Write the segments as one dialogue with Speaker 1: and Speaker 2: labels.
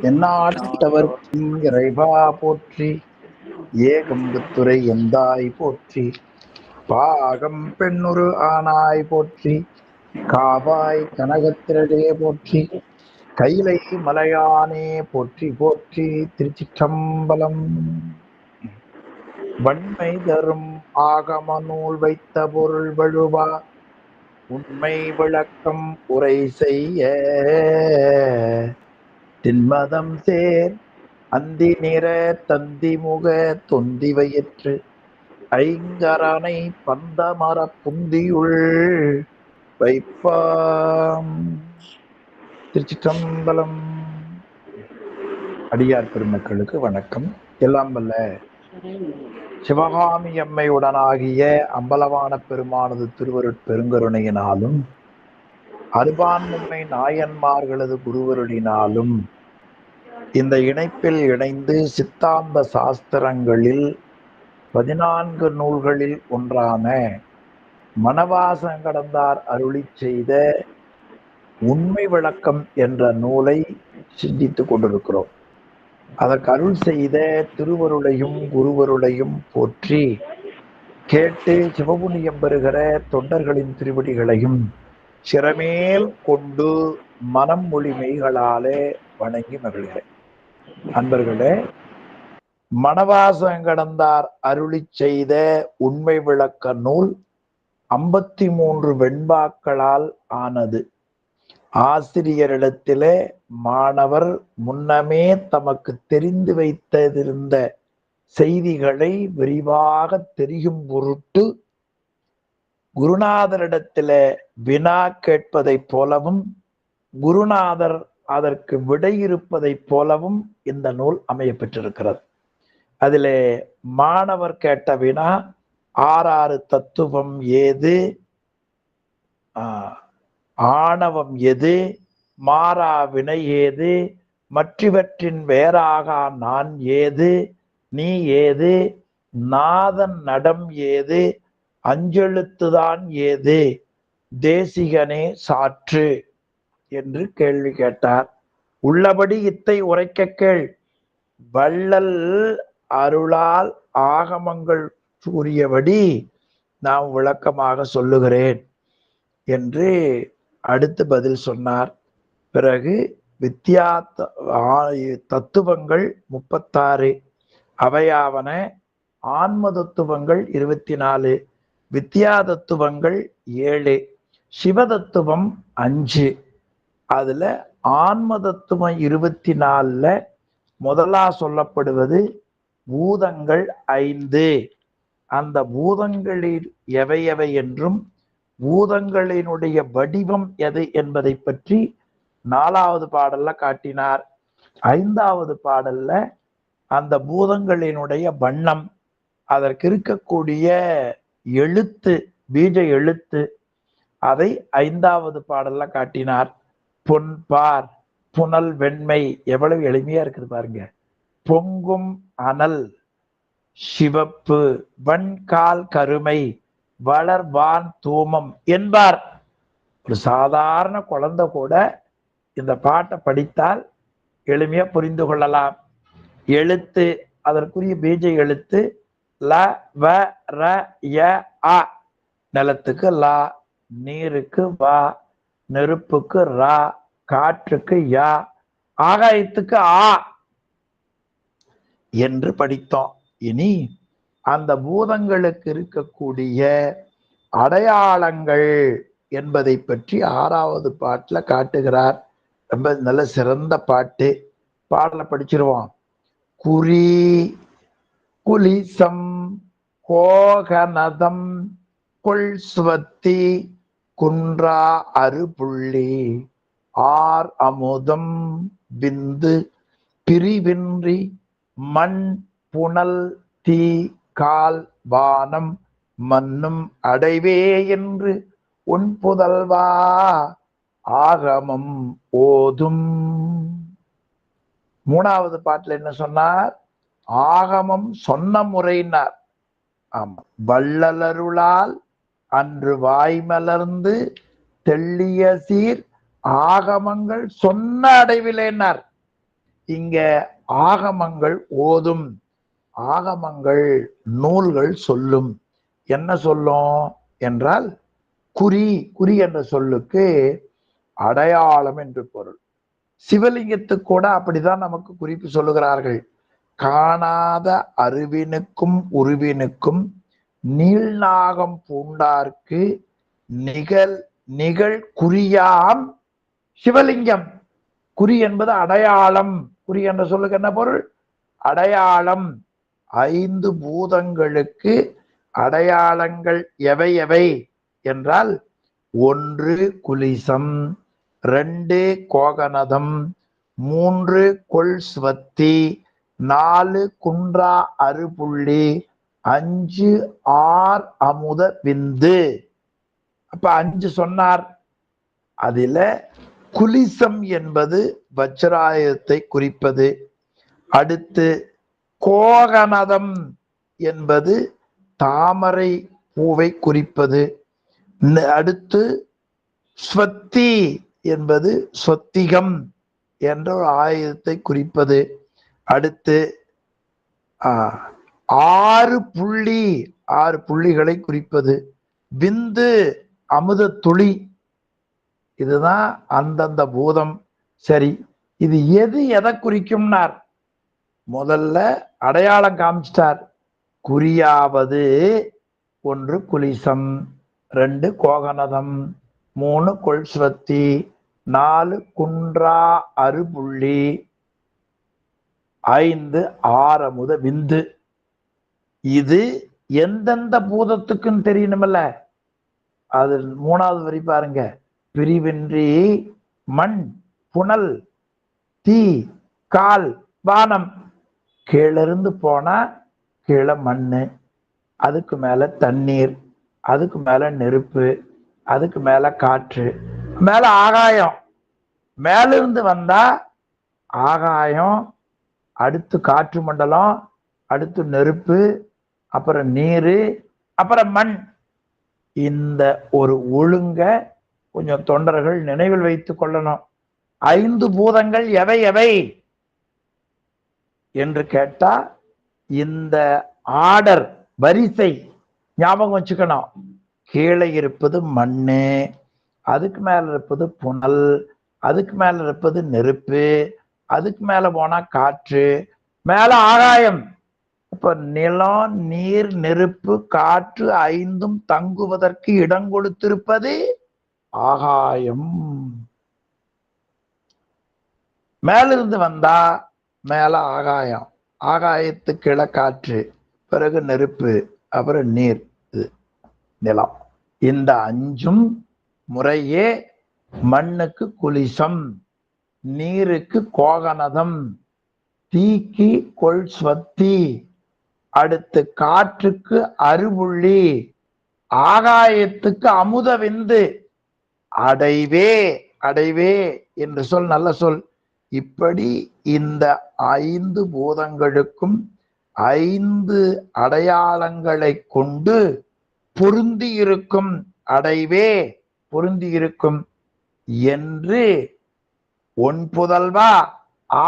Speaker 1: என்னாட்டவர்க்கும் இறைவா போற்றி. ஏகம்புத்துரை எந்தாய் போற்றி. பாகம் பெண்ணுரு ஆனாய் போற்றி. காவாய் கனகத்திரடே போற்றி. கைலை மலையானே போற்றி போற்றி. திருச்சிற்றம்பலம். வன்மை தரும் ஆகம நூல் வைத்த பொருள் வழுவா. உண்மை விளக்கம் உரை செய்ய. தின்மதம் சேர் அந்தி நிற தந்தி முக தொந்தி வயிற்று ஐங்கரனை பந்தமர புந்தியுள் வைப்பாம். திருச்சிற்றம்பலம். அடியார் பெருமக்களுக்கு வணக்கம். எல்லாம் வல்ல சிவகாமி அம்மையுடனாகிய அம்பலவான பெருமானது திருவருட் பெருங்கருணையினாலும் அருபான்மை நாயன்மார்களது குருவருளினாலும் இந்த இணைப்பில் இணைந்து சித்தாந்த சாஸ்திரங்களில் பதினான்கு நூல்களில் ஒன்றான மனவாசங்கடந்தார் அருளி செய்த உண்மை விளக்கம் என்ற நூலை சிந்தித்துக் கொண்டிருக்கிறோம். அதற்கு அருள் செய்த திருவருளையும் குருவருளையும் போற்றி கேட்டு சிவபுண்ணியம் பெறுகிற தொண்டர்களின் திருவடிகளையும் சிறமேல் கொண்டு மனம் மொழிமைகளாலே வணங்கி மகிழ்கிறேன். அன்பர்களே மணவாசங்கடந்தார் அருளி செய்த உண்மை விளக்க நூல் ஐம்பத்தி மூன்று வெண்பாக்களால் ஆனது. ஆசிரியரிடத்திலே மாணவர் முன்னமே தமக்கு தெரிந்து வைத்திருந்த செய்திகளை விரிவாக தெரியும் பொருட்டு குருநாதரிடத்தில வினா கேட்பதைப் போலவும் குருநாதர் அதற்கு விடையிருப்பதைப் போலவும் இந்த நூல் அமைய பெற்றிருக்கிறது அதிலே மாணவர் கேட்ட வினா ஆறாறு தத்துவம் ஏது? ஆணவம் எது? மாறா வினை ஏது? மற்றவற்றின் வேறாக நான் ஏது? நீ ஏது? நாதன் நடம் ஏது? அஞ்செழுத்துதான் ஏது? தேசிகனே சாற்று. என்று கேள்வி கேட்டார். உள்ளபடி இத்தை உரைக்க கேள். வள்ளல் அருளால் ஆகமங்கள் கூறியபடி நாம் விளக்கமாக சொல்லுகிறேன் என்று அடுத்து பதில் சொன்னார். பிறகு வித்யா தத்துவங்கள் முப்பத்தாறு அவையாவன ஆன்ம தத்துவங்கள் இருபத்தி நாலு வித்யா தத்துவங்கள் ஏழு சிவ தத்துவம் அஞ்சு. அதுல ஆன்ம தத்துவம் இருபத்தி நாலுல முதலா சொல்லப்படுவது பூதங்கள் ஐந்து. அந்த பூதங்களில் எவை எவை என்றும் பூதங்களினுடைய வடிவம் எது என்பதை பற்றி நாலாவது பாடல்ல காட்டினார். ஐந்தாவது பாடல்ல அந்த பூதங்களினுடைய வண்ணம் அதற்கு இருக்கக்கூடிய எழுத்து பீஜ எழுத்து அதை ஐந்தாவது பாடல்ல காட்டினார். பொன்பார் புனல் வெண்மை எவ்வளவு எளிமையா இருக்குது பாருங்க. பொங்கும் அனல் சிவப்பு வன்கால் கருமை வளர்வான் தூமம் என்பார். ஒரு சாதாரண குழந்தை கூட இந்த பாட்டை படித்தால் எளிமையா புரிந்து கொள்ளலாம். எழுத்து அதற்குரிய பீஜ எழுத்து ல வ ர ய அ. நிலத்துக்கு லா நீருக்கு வா. நெருப்புக்கு ரா காற்றுக்கு யா ஆகாயத்துக்கு ஆ என்று படித்தோம். இனி அந்த பூதங்களுக்கு இருக்கக்கூடிய அடையாளங்கள் என்பதை பற்றி ஆறாவது பாட்டுல காட்டுகிறார். ரொம்ப நல்ல சிறந்த பாட்டு. பாடலை படிச்சிருவோம். குறி குலிசம் கோகநதம் கொள் சுவத்தி குன்றா அருபுள்ளி ஆர் அமுதம் விந்து பிரிவின்றி மண் புனல் தீ கால் வானம் மண்ணும் அடைவே என்று உன் புதல்வா ஆகமம் ஓதும். மூணாவது பாட்டுல என்ன சொன்னார்? ஆகமம் சொன்ன முறையினார். ஆமா வள்ளலருளால் அன்று வாய்மலர்ந்து தெள்ளிய சீர் ஆகமங்கள் சொன்ன அடைவிலேனார் இங்க ஆகமங்கள் ஓதும். ஆகமங்கள் நூல்கள் சொல்லும். என்ன சொல்லும் என்றால் குறி குறி என்ற சொல்லுக்கு அடையாளம் என்று பொருள். சிவலிங்கத்துக்கு கூட அப்படிதான் நமக்கு குறிப்பு சொல்லுகிறார்கள். காணாத அறிவினுக்கும் உருவினுக்கும் நீள்நாகம் பூண்டார்க்கு நிகழ் நிகழ் குறியாம் சிவலிங்கம். குறி என்பது அடையாளம். குறி என்ற சொல்லுக்கு என்ன பொருள்? அடையாளம். ஐந்து பூதங்களுக்கு அடையாளங்கள் எவை எவை? என்றால் ஒன்று குலிசம் ரெண்டு கோகனதம் மூன்று கொல்ஸ்வத்தி நாலு குன்றா அறுபுள்ளி அஞ்சு ஆர் அமுத விந்து. அப்ப அஞ்சு சொன்னார். அதில் குலிசம் என்பது வஜ்ராயுதத்தை குறிப்பது. அடுத்து கோகனதம் என்பது தாமரை பூவை குறிப்பது. அடுத்து ஸ்வத்தி என்பது ஸ்வத்திகம் என்ற ஒரு ஆயுதத்தை குறிப்பது. அடுத்து ஆ, ஆறு புள்ளி ஆறு புள்ளிகளை குறிப்பது. விந்து அமுத துளி. இதுதான் அந்தந்த பூதம். சரி இது எது எதை குறிக்கும்னார்? முதல்ல அடையாளம் காமிச்சிட்டார். குறியாவது ஒன்று குலிசம் ரெண்டு கோகனதம் மூணு கொல்ஸ்வத்தி நாலு குன்றா அறுபுள்ளி ஐந்து ஆரமுத விந்து. இது எந்தெந்த பூதத்துக்குன்னு தெரியணுமில்ல? அது மூணாவது வரி பாருங்க. பிரிவின்றி மண் புனல் தீ கால் வானம். கீழிருந்து போனா கீழே மண்ணு அதுக்கு மேல தண்ணீர் அதுக்கு மேல நெருப்பு அதுக்கு மேல காற்று மேல ஆகாயம். மேலிருந்து வந்தா ஆகாயம் அடுத்து காற்று மண்டலம் அடுத்து நெருப்பு அப்புறம் நீர் அப்புறம் மண். இந்த ஒரு ஒழுங்க கொஞ்சம் தொண்டர்கள் நினைவில் வைத்துக் கொள்ளணும். ஐந்து பூதங்கள் எவை எவை? என்று கேட்டா இந்த ஆர்டர் வரிசை ஞாபகம் வச்சுக்கணும். கீழே இருப்பது மண்ணு அதுக்கு மேல இருப்பது புனல் அதுக்கு மேல இருப்பது நெருப்பு அதுக்கு மேல போனா காற்று மேல ஆகாயம். அப்ப நிலம் நீர் நெருப்பு காற்று ஐந்தும் தங்குவதற்கு இடம் கொடுத்திருப்பது ஆகாயம். மேலிருந்து வந்தா மேல ஆகாயம். ஆகாயத்து கீழே காற்று பிறகு நெருப்பு அப்புறம் நீர் நிலம். இந்த அஞ்சும் முறையே மண்ணுக்கு குலிசம் நீருக்கு கோகனதம் தீக்கு கொள் ஸ்வத்தி அடுத்து காற்றுக்கு அருபுள்ளி ஆகாயத்துக்கு அமுத விந்து அடைவே அடைவே என்று சொல் நல்ல சொல். இப்படி இந்த ஐந்து பூதங்களுக்கும் ஐந்து அடையாளங்களை கொண்டு பொருந்தி இருக்கும் அடைவே பொருந்தி இருக்கும் என்று ஒன் புதல்வா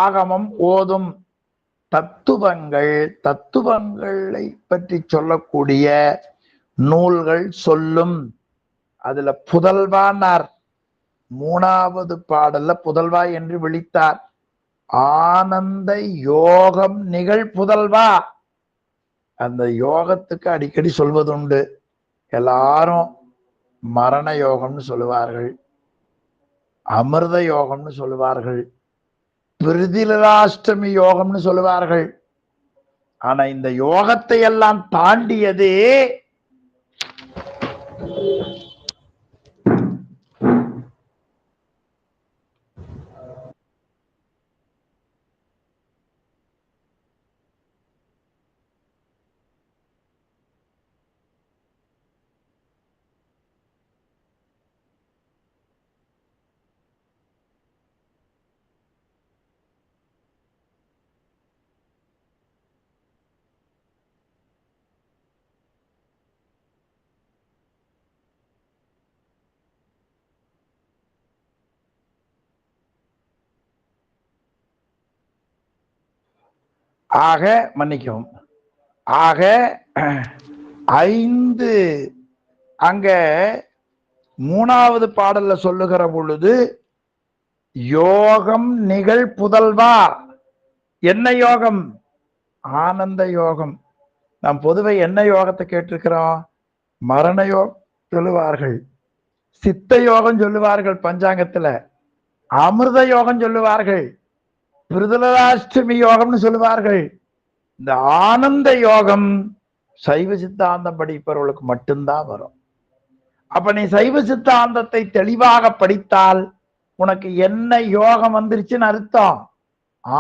Speaker 1: ஆகமம் ஓதும். தத்துவங்கள் தத்துவங்களை பற்றி சொல்லக்கூடிய நூல்கள் சொல்லும் அதுல புதல்வானார். மூணாவது பாடல்ல புதல்வா என்று விழித்தார். ஆனந்த யோகம் நிகழ் புதல்வா. அந்த யோகத்துக்கு அடிக்கடி சொல்வதுண்டு. எல்லாரும் மரண யோகம்னு சொல்லுவார்கள். அமிர்த யோகம்னு சொல்லுவார்கள். பிரிதிலாஷ்டமி யோகம்னு சொல்லுவார்கள். ஆனா இந்த யோகத்தை எல்லாம் தாண்டியது ஆக மன்னிக்கவும். ஆக ஐந்து. அங்க மூணாவது பாடல்ல சொல்லுகிற பொழுது யோகம் நிகழ் புதல்வா என்ன யோகம்? ஆனந்த யோகம். நாம் பொதுவை என்ன யோகத்தை கேட்டிருக்கிறோம்? மரண யோகம் சொல்லுவார்கள். சித்த யோகம் சொல்லுவார்கள் பஞ்சாங்கத்துல. அமிர்த யோகம் சொல்லுவார்கள். பிருதலாஷ்டமி யோகம்னு சொல்லுவார்கள். இந்த ஆனந்த யோகம் சைவ சித்தாந்தம் படிப்பவர்களுக்கு மட்டும்தான் வரும். அப்ப நீ சைவ சித்தாந்தத்தை தெளிவாக படித்தால் உனக்கு என்ன யோகம் வந்துருச்சுன்னு அர்த்தம்?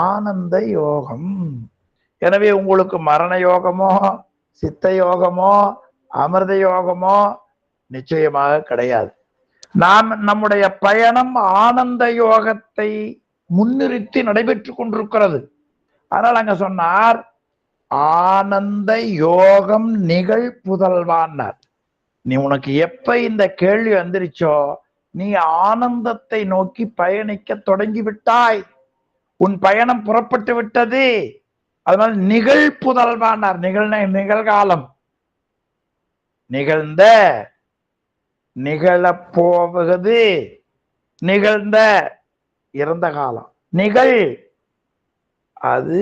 Speaker 1: ஆனந்த யோகம். எனவே உங்களுக்கு மரண யோகமோ சித்த யோகமோ அமிர்த யோகமோ நிச்சயமாக கிடையாது. நாம் நம்முடைய பயணம் ஆனந்த யோகத்தை முன்னிறுத்தி நடைபெற்று கொண்டிருக்கிறது. அதனால் அங்க சொன்னார் ஆனந்த யோகம் நிகழ் புதல்வான்னார் நீ உனக்கு எப்ப இந்த கேள்வி வந்துருச்சோ நீ ஆனந்தத்தை நோக்கி பயணிக்க தொடங்கி விட்டாய் உன் பயணம் புறப்பட்டு விட்டது. அதனால் நிகழ் புதல்வானார் நிகழ்ன நிகழ்காலம். நிகழ்ந்த நிகழப் போவது. நிகழ்ந்த இறந்த காலம். நிகழ். அது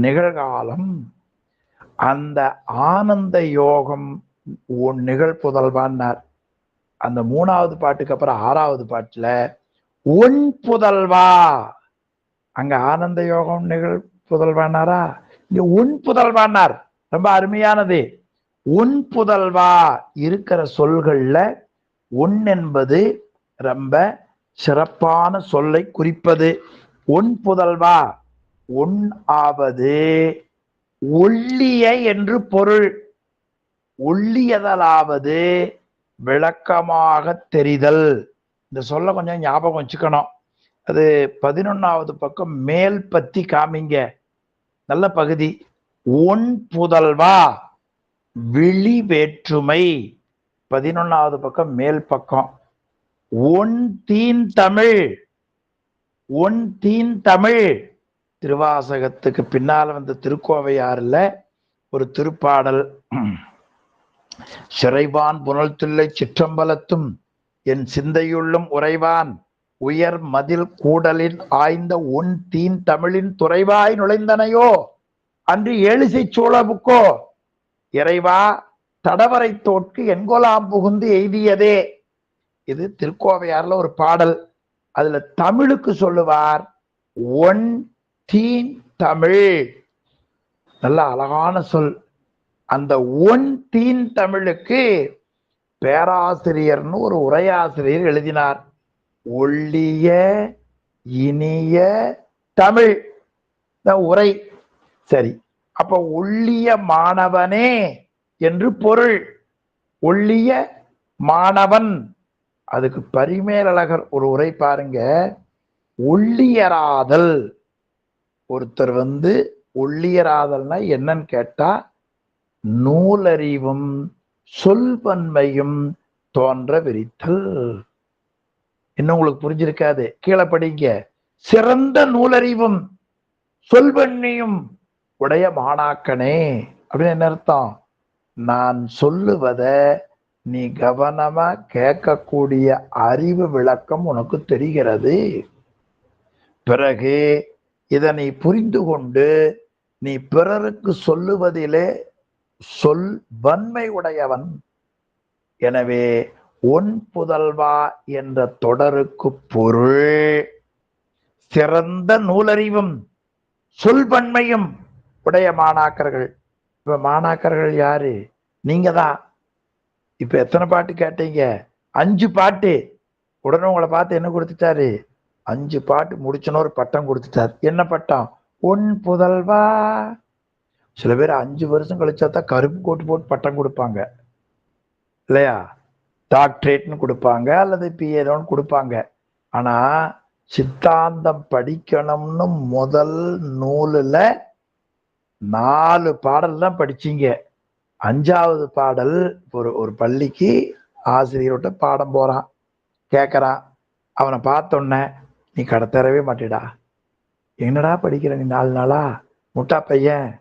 Speaker 1: நிகழ்காலம். அந்த ஆனந்த யோகம் உன் நிகழ் புதல்வான்னார். அந்த மூணாவது பாட்டுக்கு அப்புறம் ஆறாவது பாட்டுல உன் புதல்வா. அங்க ஆனந்த யோகம் நிகழ் புதல்வானாரா? இங்க உன் புதல்வானார் ரொம்ப அருமையானது. உன் புதல்வா இருக்கிற சொல்கள்ல உன் என்பது ரொம்ப சிறப்பான சொல்லை குறிப்பது உன் புதல்வா? உன் ஆவது ஒல்லிய என்று பொருள். ஒள்ளியதலாவது விளக்கமாக தெரிதல். இந்த சொல்ல கொஞ்சம் ஞாபகம் வச்சுக்கணும். அது பதினொன்னாவது பக்கம் மேல் பத்தி காமிங்க. நல்ல பகுதி. ஒன் புதல்வா? விழி வேற்றுமை பதினொன்னாவது பக்கம் மேல் பக்கம். ஒன் தீன் தமிழ். ஒன் தீன் தமிழ். திருவாசகத்துக்கு பின்னால் வந்த திருக்கோவையாறுல ஒரு திருப்பாடல். சிறைவான் புனல் தில்லை சிற்றம்பலத்தும் என் சிந்தையுள்ளும் உறைவான். உயர் மதில் கூடலின் ஆய்ந்த உன் தீன் தமிழின் துறைவாய் நுழைந்தனையோ? அன்று ஏழிசை சூழபுக்கோ? இறைவா தடவரை தோற்கு எங்கோலாம் புகுந்து எய்தியதே. இது திருக்கோவையார்ல ஒரு பாடல். அதுல தமிழுக்கு சொல்லுவார் ஒன் தீன் தமிழ். நல்ல அழகான சொல். அந்த ஒன் தீன் தமிழுக்கு பேராசிரியர்னு ஒரு உரையாசிரியர் எழுதினார். ஒள்ளிய இனிய தமிழ். உரை. சரி. அப்ப ஒள்ளிய மாணவனே என்று பொருள். ஒள்ளிய மாணவன் அதுக்கு பரிமேலழகர் ஒரு உரை பாருங்க. ஒள்ளியராதல். ஒருத்தர் வந்து ஒள்ளியராதல்னா என்னன்னு கேட்டா நூலறிவும் சொல்பன்மையும் தோன்ற விரித்தல். இன்னும் உங்களுக்கு புரிஞ்சிருக்காது. கீழே படிங்க. சிறந்த நூலறிவும் சொல்பன்மையும் உடைய மாணாக்கனே. அப்படின்னு என்ன அர்த்தம்? நான் சொல்லுவதை நீ கவனமா கேட்கக்கூடிய அறிவு விளக்கம் உனக்கு தெரிகிறது. பிறகு இதனை புரிந்து கொண்டு நீ பிறருக்கு சொல்லுவதிலே சொல் வன்மை உடையவன். எனவே ஒன் புதல்வா என்ற தொடருக்கு பொருள் சிறந்த நூலறிவும் சொல்பன்மையும் உடைய மாணாக்கர்கள். இப்ப மாணாக்கர்கள் யாரு? நீங்க தான் இப்ப எத்தனை பாட்டு கேட்டீங்க? அஞ்சு பாட்டு. உடனே உங்களை பார்த்து என்ன கொடுத்துட்டாரு? அஞ்சு பாட்டு முடிச்சனோ ஒரு பட்டம் கொடுத்துட்டாரு. என்ன பட்டம்? உன் புதல்வா. சில பேர் அஞ்சு வருஷம் கழிச்சா தான் கருப்பு கோட்டு போட்டு பட்டம் கொடுப்பாங்க. இல்லையா? டாக்டரேட்னு கொடுப்பாங்க அல்லது பிஏதோன்னு கொடுப்பாங்க. ஆனா சித்தாந்தம் படிக்கணும்னு முதல் நூலில் நாலு பாடல் தான் படிச்சீங்க. அஞ்சாவது பாடல் ஒரு ஒரு பள்ளிக்கு ஆசிரியர்கிட்ட பாடம் போறான். கேட்குறான் அவனை பார்த்தோன்ன நீ கடத்தரவே மாட்டேடா. என்னடா படிக்கிற நீ நாலு நாளா? முட்டா பையன்.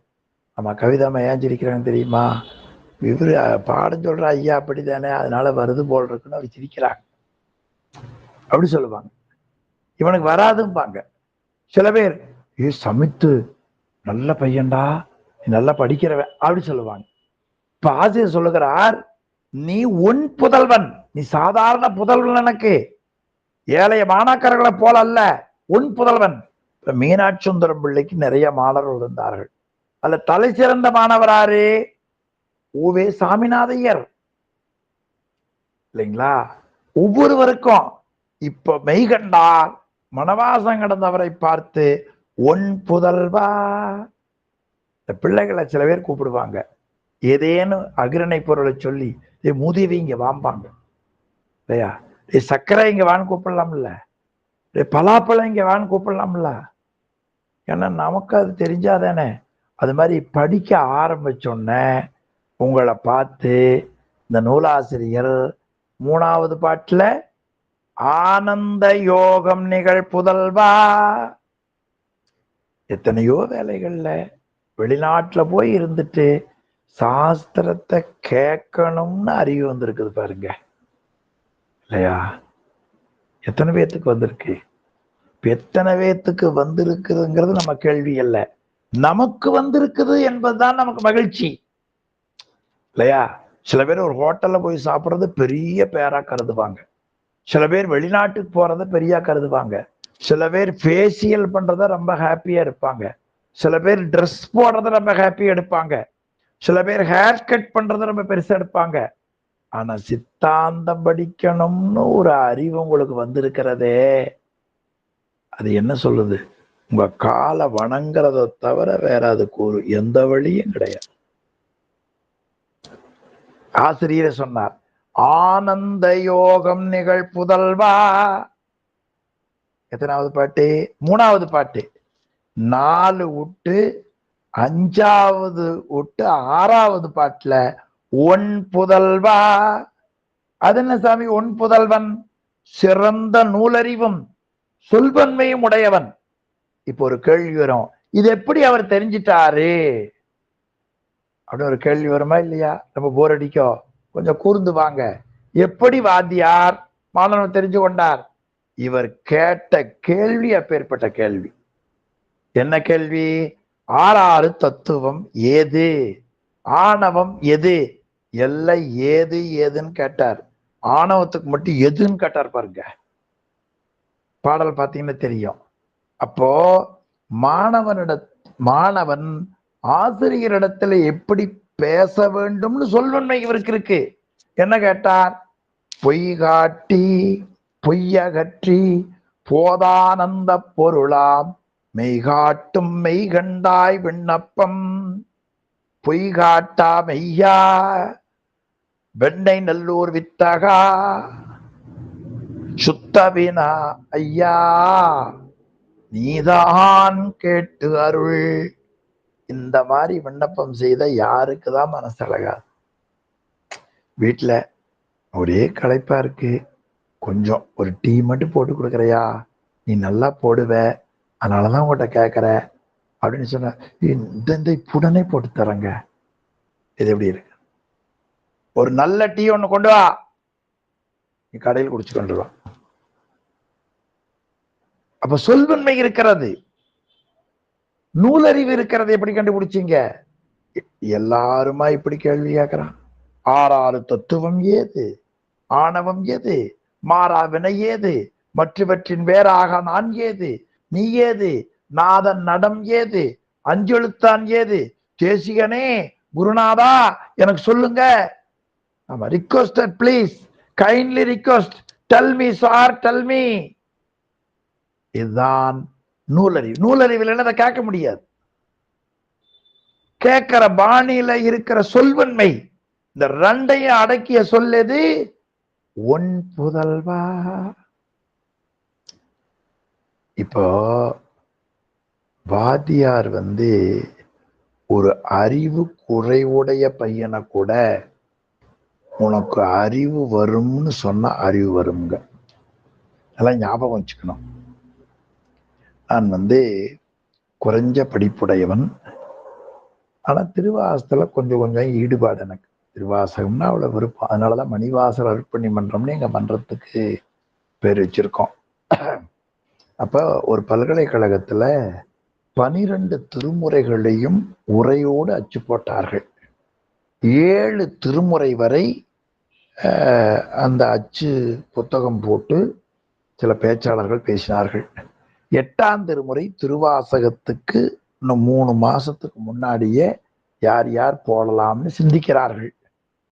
Speaker 1: நம்ம கவிதாம்மா ஏன் தெரியுமா? இவரு பாடம் சொல்ற ஐயா அப்படி தானே அதனால வருது போல் இருக்குன்னு அவர் சிரிக்கிறாங்க. அப்படி சொல்லுவாங்க. இவனுக்கு வராதும்பாங்க. சில பேர் ஏ சமித்து நல்ல பையன்டா. நீ நல்லா படிக்கிறவன். அப்படி சொல்லுவாங்க. இப்ப ஆசிரியர் சொல்லுகிறார் நீ உன் புதல்வன். நீ சாதாரண புதல்வன் எனக்கு. ஏழைய மாணாக்கர்களை போல அல்ல உன் புதல்வன். இப்ப மீனாட்சி சுந்தரம் பிள்ளைக்கு நிறைய மாணவர்கள் இருந்தார்கள். அல்ல தலை சிறந்த மாணவராரு. ஓவே சாமிநாதையர். இல்லைங்களா? ஒவ்வொருவருக்கும் இப்ப மெய்கண்டார் மனவாசம் கடந்தவரை பார்த்து உன் புதல்வா. இந்த பிள்ளைகளை சில பேர் கூப்பிடுவாங்க. ஏதேனும் அகிரணை பொருளை சொல்லி ஏ மூதேவி இங்க வாம்பாங்க. இல்லையா? ஏ சர்க்கரை இங்க வான்னு கூப்பிடலாம்ல. ஏ பலாப்பழம் இங்க வான்னு கூப்பிடலாம்ல. ஏன்னா நமக்கு அது தெரிஞ்சாதானே. அது மாதிரி படிக்க ஆரம்பிச்சோன்னே உங்களை பார்த்து இந்த நூலாசிரியர் மூணாவது பாட்டுல ஆனந்த யோகம் நிகழ் புதல்வா எத்தனையோ வேலைகள்ல வெளிநாட்டுல போய் இருந்துட்டு சாஸ்திரத்தை கேட்கணும்னு அறிவு வந்திருக்குது பாருங்க. இல்லையா? எத்தனை பேத்துக்கு வந்திருக்கு? எத்தனை பேத்துக்கு வந்திருக்குதுங்கிறது நம்ம கேள்வி அல்ல. நமக்கு வந்திருக்குது என்பதுதான் நமக்கு மகிழ்ச்சி. இல்லையா? சில பேர் ஒரு ஹோட்டல்ல போய் சாப்பிடுறது பெரிய பேரா கருதுவாங்க. சில பேர் வெளிநாட்டுக்கு போறத பெரியா கருதுவாங்க. சில பேர் ஃபேஷியல் பண்றத ரொம்ப ஹாப்பியா இருப்பாங்க. சில பேர் ட்ரெஸ் போடுறத ரொம்ப ஹாப்பியா எடுப்பாங்க. சில பேர் ஹேர் கட் பண்றத ரொம்ப பெருசா எடுப்பாங்க. ஆனா சித்தாந்தம் படிக்கணும்னு ஒரு அறிவு உங்களுக்கு வந்திருக்கிறதே அது என்ன சொல்லுது? உங்க காலை வணங்குறத தவிர வேற அதுக்கு ஒரு எந்த வழியும் கிடையாது. ஆசிரியர் சொன்னார் ஆனந்த யோகம் நிகழ் புதல்வா எத்தனாவது பாட்டு? மூணாவது பாட்டு நாலு விட்டு அஞ்சாவது ஒட்டு ஆறாவது பாட்டுல ஒன் புதல்வா அது என்ன சாமி? ஒன் புதல்வன் சிறந்த நூலறிவும் சொல்வன்மையும் உடையவன் இப்போ ஒரு கேள்வி வரும். இது எப்படி அவர் தெரிஞ்சிட்டாரு? அப்படின்னு ஒரு கேள்வி வருமா இல்லையா? நம்ம போர் அடிக்கோ. கொஞ்சம் கூர்ந்து வாங்க. எப்படி வாத்தியார் மாணவன் தெரிஞ்சு கொண்டார்? இவர் கேட்ட கேள்வி அப்பேற்பட்ட கேள்வி. என்ன கேள்வி? ஆறாறு தத்துவம் ஏது? ஆணவம் எது? எல்லை ஏது ஏதுன்னு கேட்டார். ஆணவத்துக்கு மட்டும் எதுன்னு கேட்டார் பாருங்க. பாடல் பார்த்தீங்கன்னா தெரியும். அப்போ மாணவனிட மாணவன் ஆசிரியரிடத்துல எப்படி பேச வேண்டும்னு சொல்வன்மை இவருக்கு இருக்கு. என்ன கேட்டார்? பொய் காட்டி பொய்யகற்றி போதானந்த பொருளாம் மெய்காட்டும் மெய்கண்டாய் விண்ணப்பம் பொய் காட்டா மெய்யா வெண்ணை நல்லூர் வித்தகா சுத்தவினா ஐயா. நீதான் கேட்டு அருள். இந்த மாதிரி விண்ணப்பம் செய்த யாருக்கு தான் மனசு அழகாது. ஒரே களைப்பா இருக்கு. கொஞ்சம் ஒரு டீ மட்டும் போட்டு கொடுக்குறியா? நீ நல்லா போடுவ. அதனாலதான் உங்கள்கிட்ட கேட்குறேன் அப்படின்னு சொன்ன இந்த இந்த புடனே போட்டு தரேங்க. இது எப்படி இருக்கு? ஒரு நல்ல டீ ஒன்று கொண்டு வா. நீ கடையில் குடிச்சு கொண்டு வா. அப்ப சொல்வன்மை இருக்கிறது. நூலறிவு இருக்கிறது எப்படி கண்டுபிடிச்சீங்க? எல்லாருமா இப்படி கேள்வி கேட்கிறான் ஆறாறு தத்துவம் ஏது? ஆணவம் ஏது? மாறா வினை ஏது? மற்றவற்றின் வேறாக நான் ஏது? நீ ஏது? நாதன் நடம் ஏது? அஞ்செழுத்தான் ஏது? தேசிகனே குருநாதா எனக்கு சொல்லுங்க. ஆமா requested please kindly request tell me sir tell me இதுதான் நூலறிவு. நூலறிவில் என்னதை கேட்க முடியாது. கேட்கிற பாணியில இருக்கிற சொல்வன்மை இந்த ரெண்டையும் அடக்கிய சொல்லது ஒன் புதல்வா. இப்போ வாத்தியார் வந்து ஒரு அறிவு குறைவுடைய பையனை கூட உனக்கு அறிவு வரும்னு சொன்னா அறிவு வருங்க அதெல்லாம் ஞாபகம் வச்சுக்கணும். நான் வந்து குறைஞ்ச படிப்புடையவன். ஆனால் திருவாசத்துல கொஞ்சம் கொஞ்சம் ஈடுபாடு எனக்கு. திருவாசகம்னா அவ்வளோ விருப்பம். அதனால தான் மணிவாசல் அர்ப்பணி மன்றம்னு எங்கள் மன்றத்துக்கு பேர் வச்சுருக்கோம். அப்போ ஒரு பல்கலைக்கழகத்தில் பனிரெண்டு திருமுறைகளையும் உரையோடு அச்சு போட்டார்கள். ஏழு திருமுறை வரை அந்த அச்சு புத்தகம் போட்டு சில பேச்சாளர்கள் பேசினார்கள். எட்டாம் திருமுறை திருவாசகத்துக்கு இன்னும் மூணு மாதத்துக்கு முன்னாடியே யார் யார் போடலாம்னு சிந்திக்கிறார்கள்.